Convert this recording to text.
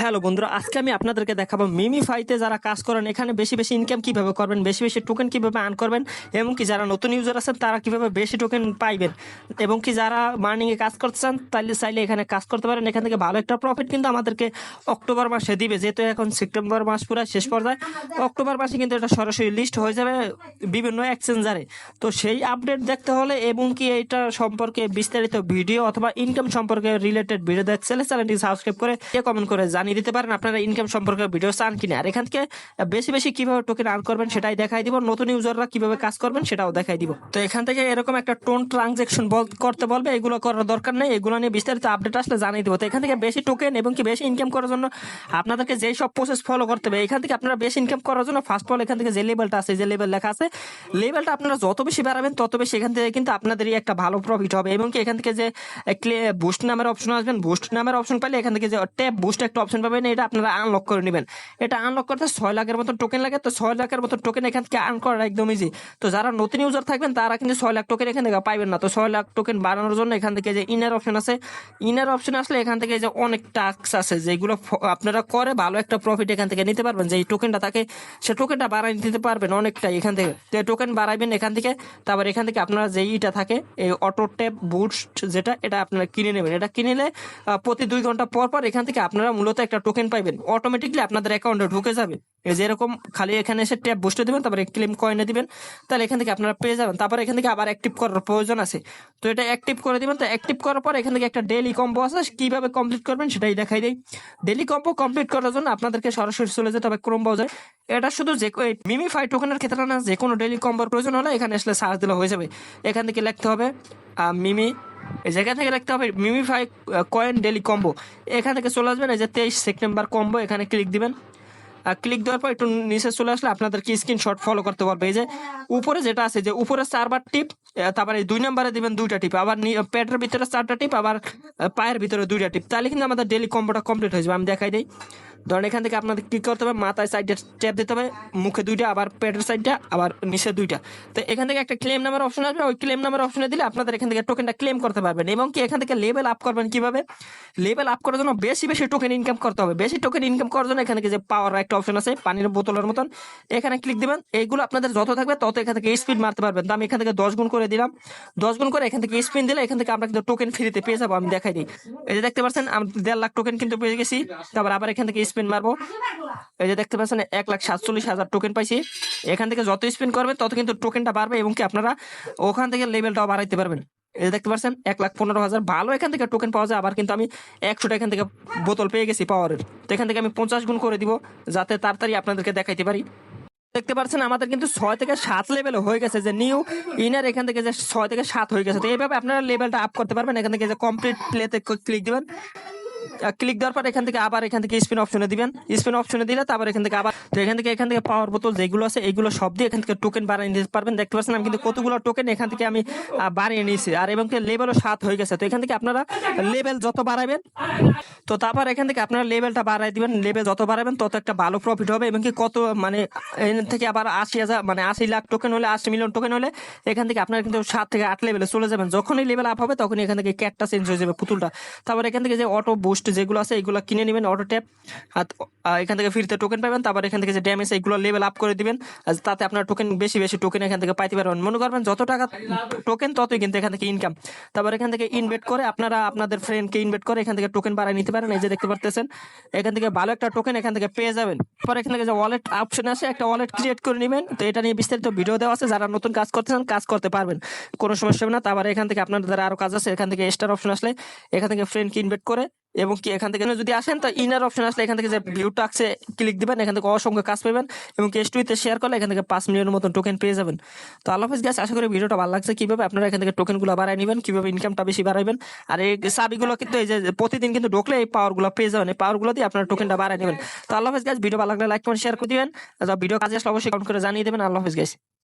Hello বন্ধুরা, আজকে আমি আপনাদেরকে দেখাবো মিমিফাইতে যারা কাজ করেন, এখানে বেশি বেশি ইনকাম কীভাবে করবেন, বেশি বেশি টোকেন কীভাবে আর্ন করবেন, এবং কি যারা নতুন ইউজার আছেন, তারা কীভাবে বেশি টোকেন পাইবেন, এবং কি যারা মার্নিং এ কাজ করতে চান তাহলে চাইলে এখানে কাজ করতে পারেন। এখান থেকে ভালো একটা প্রফিট কিন্তু আমাদেরকে অক্টোবর মাসে দিবে, যেহেতু এখন সেপ্টেম্বর মাস পুরো শেষ পর্যায়ে। অক্টোবর মাসে কিন্তু এটা সরাসরি লিস্ট হয়ে যাবে বিভিন্ন এক্সচেঞ্জারে তো সেই আপডেট দেখতে হলে, এবং কি এটা সম্পর্কে বিস্তারিত ভিডিও অথবা ইনকাম সম্পর্কে রিলেটেড ভিডিও দেখতে চ্যানেলটি সাবস্ক্রাইব করে কমেন্ট করে জানিয়ে দিতে পারেন আপনারা ইনকাম সম্পর্কে ভিডিও চান কিনা। আর এখান থেকে বেশি বেশি কীভাবে টোকেন আর্ন করবেন সেটাই দেখাই দিব। নতুন ইউজাররা কীভাবে কাজ করবেন সেটাও দেখাই দিব। তো এখান থেকে এরকম একটা টোন ট্রানজেকশন করতে বলবে, এগুলো করার দরকার নেই, এগুলো নিয়ে বিস্তারিত আপডেট আসলে জানিয়ে দিব। তো এখান থেকে বেশি টোকেন এবং কি বেশি ইনকাম করার জন্য আপনাদেরকে যেই সব প্রসেস ফলো করতে হবে, এখান থেকে আপনারা বেশি ইনকাম করার জন্য ফার্স্ট অল এখান থেকে যে লেভেলটা আছে, যে লেভেল লেখা আছে লেভেলটা আপনারা যত বেশি বাড়াবেন, তত বেশি এখান থেকে কিন্তু আপনাদেরই একটা ভালো প্রফিট হবে। এবং কি এখান থেকে যে বুস্ট নামের অপশন আসবেন বুস্ট নামের অপশন পাইলে এখান থেকে যে ট্যাপ বুস্ট একটা অপশন পাবেন এটা আপনারা আনলক করে নেবেন। এটা আনলক করতে ছয় লাখের মতো টোকেন লাগে, তো ছয় লাখের মতো টোকেন এখান থেকে আর্ন করা একদম ইজি তো যারা নতুন ইউজার থাকবেন, তারা কিন্তু ছয় লাখ টোকেন এখান থেকে পাইবেন না। তো ছয় লাখ টোকেন বাড়ানোর জন্য এখান থেকে যে ইনার অপশন আছে ইনার অপশন আসলে এখান থেকে যে অনেক টাস্ক আছে, যেগুলো আপনারা করে ভালো একটা প্রফিট এখান থেকে নিতে পারবেন। যে টোকেনটা থাকে, সে টোকেনটা বাড়াই নিতে পারবেন অনেকটাই এখান থেকে। তো টোকেন বাড়াইবেন এখান থেকে, তারপর এখান থেকে আপনারা যে ইটা থাকে, এই অটো ট্যাপ বুস্ট যেটা, এটা আপনারা কিনে নেবেন। এটা কিনে নিলে প্রতি দুই ঘণ্টা পর পর এখান থেকে আপনারা মূলত একটা টোকেন পাইবেন। অটোমেটিকলি আপনাদের অ্যাকাউন্টে ঢুকে যাবে। এই যেরকম খালি এখানে এসে ট্যাপ বুস্টে দিবেন, তারপরে ক্লেম কয়েনে দিবেন, তাহলে এখান থেকে আপনারা পেয়ে যাবেন। তারপর এখান থেকে আবার অ্যাক্টিভ করার প্রয়োজন আছে। তো এটা অ্যাক্টিভ করে দিবেন। তো অ্যাক্টিভ করার পর এখান থেকে একটা ডেলি কম্বো আছে। কীভাবে কমপ্লিট করবেন সেটাই দেখাই দেয় ডেলি কম্বো কমপ্লিট করার জন্য আপনাদেরকে সরাসরি চলে যেতে হবে ক্রোম ব্রাউজার এটা শুধু যে মিমি ফাই টোকেনের ক্ষেত্রে না, যে কোনো ডেলি কম্বোর প্রয়োজন হলে এখানে আসলে সার্চ দিলে হয়ে যাবে। এখান থেকে লিখতে হবে মিমি জায়গা থেকে লিখতে হবে MemeFi coin daily combo এখান থেকে চলে আসবেন, এই যে তেইশ সেপ্টেম্বর কম্বো এখানে ক্লিক দিবেন। ক্লিক দেওয়ার পর একটু নিচে চলে আসলে আপনাদের আপনাদেরকে স্ক্রিনশট ফলো করতে পারবে। এই যে উপরে যেটা আছে, যে উপরে চারবার টিপ তারপরে দুই নম্বরে দিবেন দুইটা টিপ আবার পেটের ভিতরে চারটা টিপ আবার পায়ের ভিতরে দুইটা টিপ তাহলে কিন্তু আমাদের ডেলি কম্বোটা কমপ্লিট হয়ে যাবে। আমি দেখাই দিই। ধরেন এখান থেকে আপনাদের ক্লিক করতে হবে, মাথায় সাইডে ট্যাপ দিতে হবে, মুখে দুইটা, আবার পেটের সাইডটা আবার নিচে দুইটা। তো এখান থেকে একটা ক্লেম নাম্বার অপশন আসবে, ওই ক্লেম নাম্বার অপশনে দিলে আপনাদের এখান থেকে টোকেনটা ক্লেম করতে পারবেন এবং কি এখান থেকে লেভেল আপ করবেন কীভাবে? লেভেল আপ করার জন্য বেশি বেশি টোকেন ইনকাম করতে হবে। বেশি টোকেন ইনকাম করার জন্য এখান থেকে যে পাওয়ার একটা অপশন আছে, পানির বোতলের মতন। এখানে ক্লিক দিবেন, এইগুলো আপনাদের যত থাকবে তত এখান থেকে স্পিড মারতে পারবেন। তো আমি এখান থেকে দশ গুণ করে দিলাম। দশ গুণ করে এখান থেকে স্পিন দিলে এখান থেকে আমরা কিন্তু টোকেন ফ্রিতে পেয়ে যাব, আমি দেখাই দিই। এই যে দেখতে পাচ্ছেন, আমি দেড় লাখ টোকেন কিন্তু পেয়ে গেছি। তারপর আবার এখান থেকে স্পিন মারবো। এই যে দেখতে পাচ্ছেন, এক লাখ সাতচল্লিশ হাজার টোকেন পাইছি। এখান থেকে যত স্পিন করবেন তত কিন্তু টোকেনটা বাড়বে এবং কি আপনারা ওখান থেকে লেভেলটাও বাড়াইতে পারবেন। এই দেখতে পাচ্ছেন, এক লাখ পনেরো হাজার। ভালো এখান থেকে টোকেন পাওয়া যায়, আবার কিন্তু আমি একশোটা এখান থেকে বোতল পেয়ে গেছি পাওয়ারের তো এখান থেকে আমি পঞ্চাশ গুণ করে দিব, যাতে তাড়াতাড়ি আপনাদেরকে দেখাইতে পারি। দেখতে পাচ্ছেন, আমাদের কিন্তু ছয় থেকে সাত লেভেল হয়ে গেছে, যে নিউ ইনার এখান থেকে যে ছয় থেকে সাত হয়ে গেছে। তো এইভাবে আপনারা লেভেলটা আপ করতে পারবেন। এখান থেকে যে কমপ্লিট প্লেতে ক্লিক দিবেন। ক্লিক দেওয়ার পর এখান থেকে আবার এখান থেকে স্পিন অপশনে দিবেন স্পিন অপশনে দিলে তারপর এখান থেকে আবার তো এখান থেকে এখান থেকে পাওয়ার বোতল যেগুলো আছে এইগুলো সব দিয়ে এখান থেকে টোকেন বাড়িয়ে নিতে পারবেন দেখতে পাচ্ছেন আমি কিন্তু কতগুলো টোকেন এখান থেকে আমি বাড়িয়ে নিয়েছি আর এবং লেভেলও সাত হয়ে গেছে তো এখান থেকে আপনারা লেভেল যত বাড়াবেন তো তারপর এখান থেকে আপনারা লেভেলটা বাড়াই দিবেন লেভেল যত বাড়াবেন তত একটা ভালো প্রফিট হবে এবং কি কত মানে এখান থেকে আবার আশি হাজার মানে আশি লাখ টোকেন হলে আশি মিলিয়ন টোকেন হলে এখান থেকে আপনারা কিন্তু সাত থেকে আট লেভেলে চলে যাবেন যখনই লেভেল আপ হবে তখনই এখান থেকে ক্যাটটা চেঞ্জ হয়ে যাবে পুতুলটা তারপর এখান থেকে যে অটো বুস্ট যেগুলো আছে এগুলো কিনে নেবেন অটো ট্যাপ আর এখান থেকে ফ্রিতে টোকেন পাবেন তারপর এখান থেকে যে ড্যামেজ এগুলো লেভেল আপ করে দিবেন তাতে আপনার টোকেন বেশি বেশি টোকেন এখান থেকে পাইতে পারবেন মনে করবেন যত টাকা টোকেন ততই কিন্তু এখান থেকে ইনকাম তারপর এখান থেকে ইনভেট করে আপনারা আপনাদের ফ্রেন্ডকে ইনভেট করে এখান থেকে টোকেন বাড়ায় নিতে পারেন এই যে দেখতে পারতেছেন এখান থেকে ভালো একটা টোকেন এখান থেকে পেয়ে যাবেন পরে এখান থেকে যে ওয়ালেট অপশন আছে একটা ওয়ালেট ক্রিয়েট করে নেবেন তো এটা নিয়ে বিস্তারিত ভিডিও দেওয়া আছে যারা নতুন কাজ করতে চান কাজ করতে পারবেন কোনো সমস্যা হবে না তারপরে এখান থেকে আপনাদের যারা আরও কাজ আছে এখান থেকে স্টার অপশন আসলে এখান থেকে ফ্রেন্ডকে ইনভেট করে এবং কি এখান থেকে যদি আসেন, তো ইনার অপশন আসলে এখান থেকে যে ভিউ টাক্সে ক্লিক দিবেন, এখান থেকে অসংখ্য কাজ পাবেন এবং কি এসটুইতে শেয়ার করলে এখান থেকে পাঁচ মিলিয়নের মতন টোকেন পেয়ে যাবেন। তো আল্লাহ হাফিজ গাছ আশা করি ভিডিওটা ভালো লাগছে। কীভাবে আপনারা এখান থেকে টোকেনগুলো বাড়াই নেবেন, কীভাবে ইনকামটা বেশি বাড়াইবেন, আর এই চাবিগুলো কিন্তু এই যে প্রতিদিন কিন্তু ঢুকলে এই পাওয়ারগুলো পেয়ে যাবেন। এই পাওয়ারগুলো দিয়ে আপনারা টোকেনটা বাড়াই নেবেন। তো আল্লাহ হাফিজ গাছ ভিডিও ভালো লাগলে লাইক কমেন্ট শেয়ার করে দিবেন। ভিডিও কাজে আসলে অবশ্যই কমেন্ট করে জানিয়ে দেবেন। আল্লাহ হাফিজ গাছ